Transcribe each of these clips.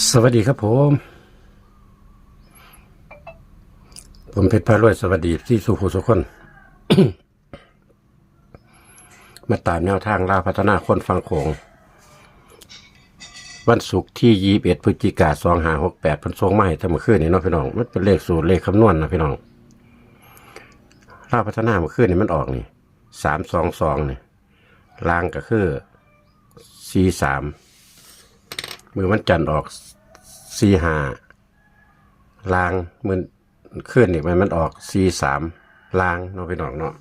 สวัสดีครับผม ผมเพชรพารวยสวัสดีที่สุภูสุคน มาตามแนวทางล่าพัฒนาคนฟังโขง วันศุกร์ที่ยี่เอ็ดพฤศจิกาสองหาหกแปดพันทรงไม้ทำเมื่อคืนนี่เนาะพี่น้อง มันเป็นเลขสูตรเลขคำนวณนะพี่น้องล่าพัฒนามื่อคืนนี่มันออกนี่สามสองสองนี่ล่างก็คือสี่สาม มือมันจันทร์ออกซีหาลางมือขึ้นอีกมันมันออกซีสามลางเนาะพี่น้องเนาะ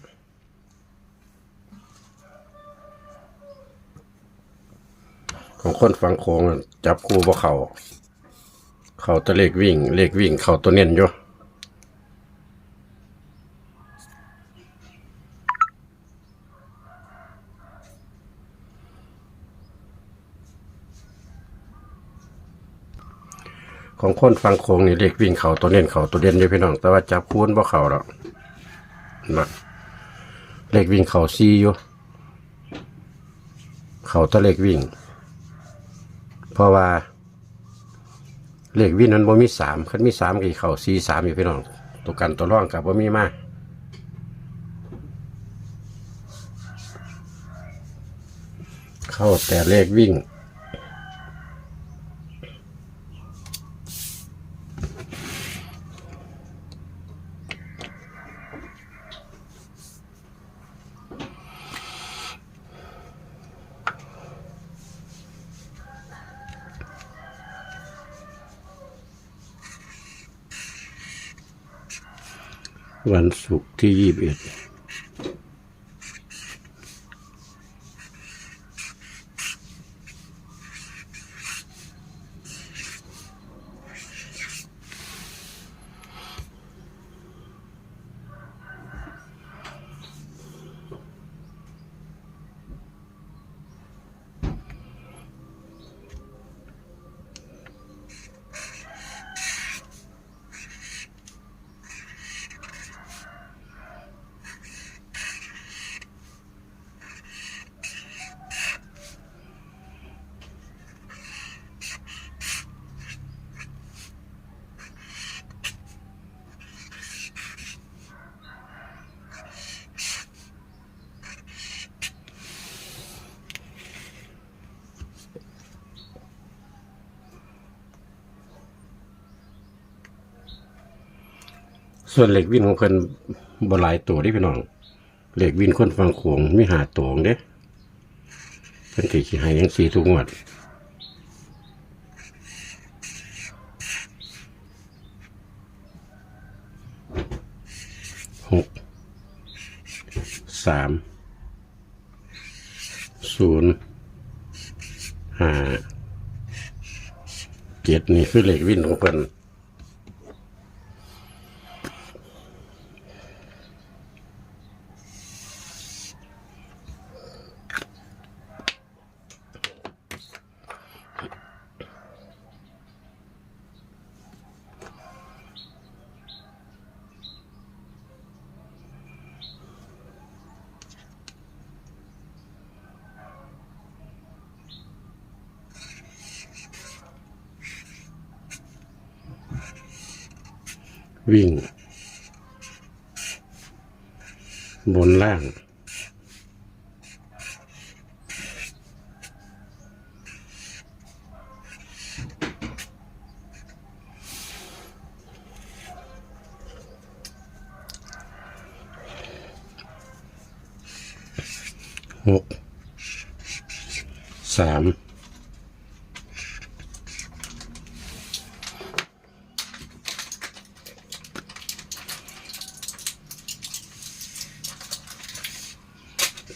ของคนฟังโค้งจับคู่บ่เขาเขาตะเลขวิ่ง เลขวิ่งเขาตัวเน้นอยู่ ของคนฟังโค้งนี่เลขวิ่งเขาตัวเน้นเขาตัวเด่นอยู่พี่น้อง แต่ว่าจับคูณบ่เขาหรอกนะเลขวิ่งเขาซีอยู่ เขาแตะเลขวิ่ง เพราะว่าเลขวิ่งนั้นบ่มีสามคันมีสามกี่เขาซีสามอยู่พี่น้อง ตัวกันตัวร่องกับบ่มีมากเข้าแต่เลขวิ่ง วันศุกร์ที่ยี่สิบเอ็ด ส่วนเหล็กวินของเพิ่นบหลายตัวเด้พี่น้องเหล็กวินคนฟังโขงมีหาตัวเด้เพิ่นขี่ให้ยังสี่ทุกงวดหกสามศูนย์ห้าเจ็ดนี่คือเหล็กวินของเพิ่น วิ่ง บนล่าง หก สาม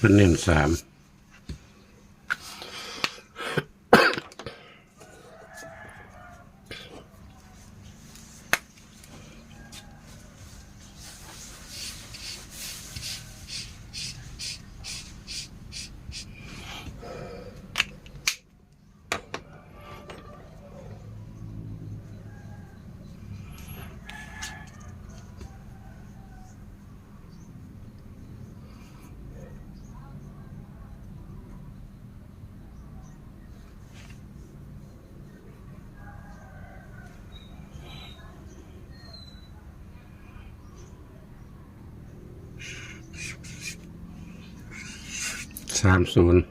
เป็นเน้นสาม สามศูนย์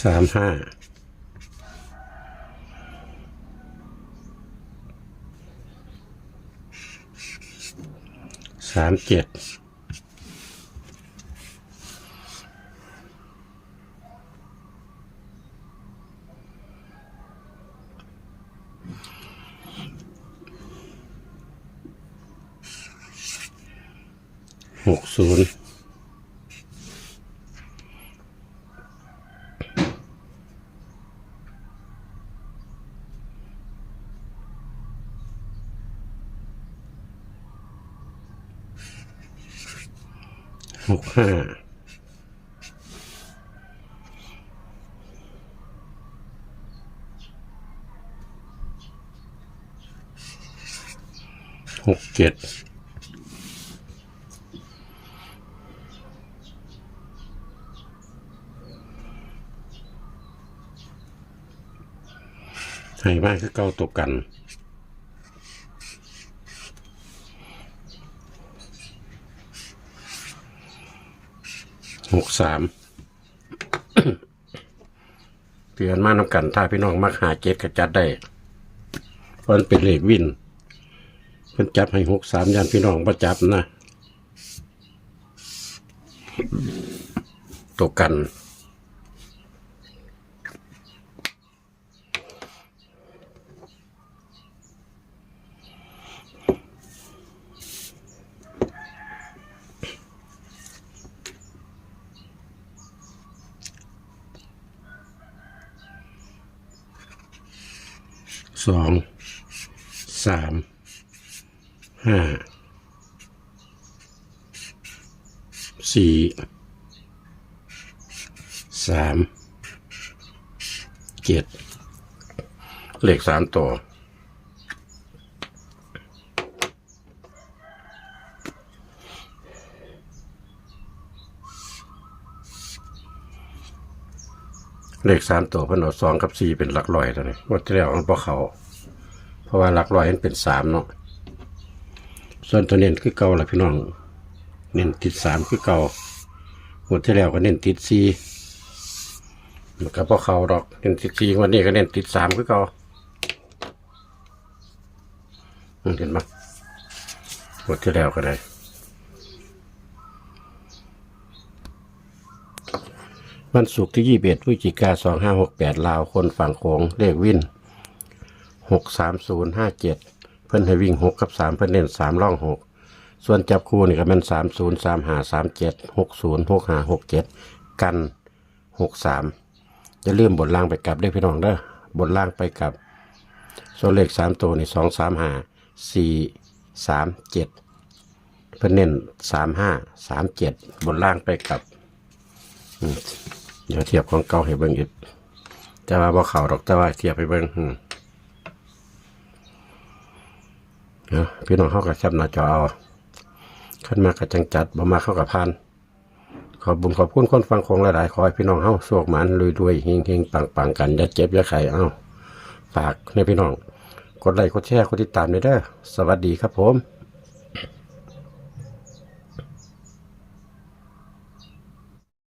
สามห้าสามเจ็ด หกศูนย์หกห้าหกเจ็ด ให้มากคือเก่าตกกัน หกสามเปลี่ยนมานำกัน ถ้าพี่น้องมักหาเจ็ดก็จัดได้เพราะมันเป็นเลขวินเพิ่นจับให้หกสามยันพี่น้องประจับนะตกกัน สองสามห้าสี่สามเจ็ดเลขสามตัว เลขสามตัวพิ่นเอาสองกับสี่เป็นหลักร้อยตัวนี้ว่าที่แล้วมันพอเขา เพราะว่าหลักร้อยมันเป็นสามเนาะส่วนตัวเน้นคือเก่าละพี่น้อง เน้นติดสามคือเก่าหมดที่แล้วก็เน้นติดสี่มันก็พอเขาดอกเน้นติดสี่วันนี้ก็เน้นติดสามคือเก่าเห็นไหมหมดที่แล้วก็ได้ วันศุกร์ที่ยี่สิบเอ็ดพฤศจิกาสองห้าหกแปดลาวคนฝั่งโขงเลขวินหกสามศูนย์ห้าเจ็ดเพิ่นให้วิ่งหกกับสามเพิ่นเน้นสามล่องหกส่วนจับคู่นี่ก็เป็นสามศูนย์สามหาสามเจ็ดหกศูนย์หกหาหกเจ็ดกันหกสามจะเลื่อมบนล่างไปกลับได้พี่น้องเด้อบนล่างไปกลับ ส่วนเลขสามตัวนี่สองสามหาสี่สามเจ็ดเพิ่นเน้นสามห้าสามเจ็ดบนล่างไปกลับ เดี๋ยวเทียบของเก่าให้เบิ่งอีกแต่ว่าบ่เข่าดอกแต่ว่าเทียบให้เบิ่งเนาะพี่น้องเข้ากับชับหน้าจอเอาขึ้นมากับจังจัดบ่มาเข้ากับพานขอบุญขอบคุณคนฟังของหลายๆ ขอให้พี่น้องเฮาโชคหมันรวยๆเฮงๆปังๆกันอย่าเจ็บอย่าไข้เอ้าฝากในพี่น้อง กดไลค์กดแชร์กดติดตามด้วยเด้อสวัสดีครับผม